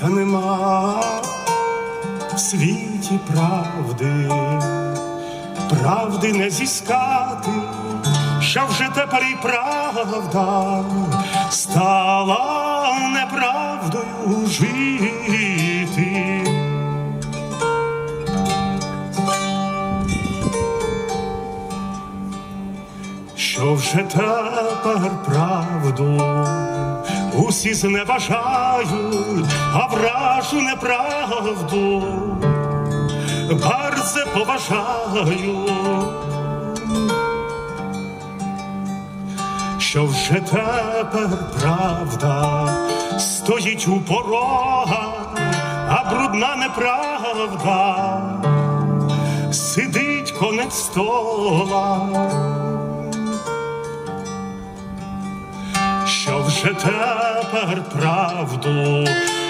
та нема в світі правди, правди не зіскати, що вже тепер і правда стала неправдою жити. Що вже тепер правду усі зневажають, а вражу неправду bardzo поважаю, що вже тепер правда стоїть у порога, а брудна неправда сидить конець стола. Вже тепер правду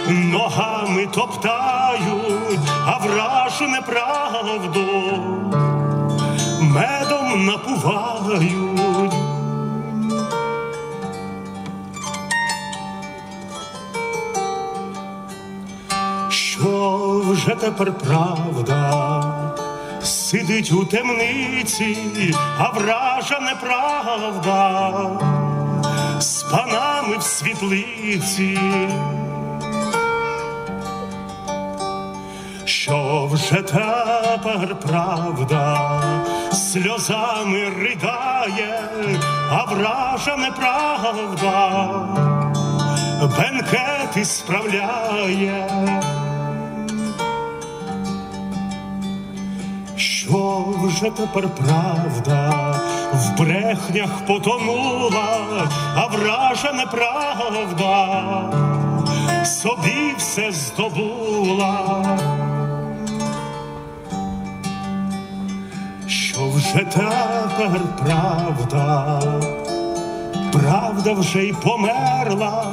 ногами топтають, а вражу неправду. Медом напувають. Що вже тепер правда? Сидить у темниці, а вража неправда з панами в світлиці, що вже тепер правда? Сльозами ридає, а вража неправда бенкети справляє. Що вже тепер правда в брехнях потонула, а вража неправда собі все здобула. Що вже тепер правда, правда вже й померла,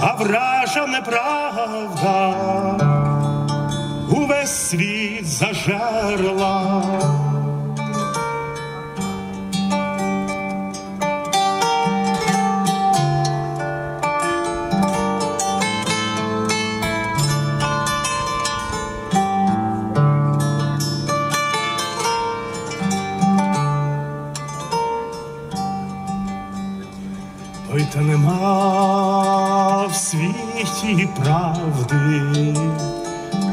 а вража неправда увесь світ зажерла. Та нема в світі правди,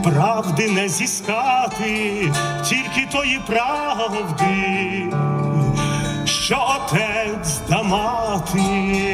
правди не зіскати, тільки тої правди, що отець да мати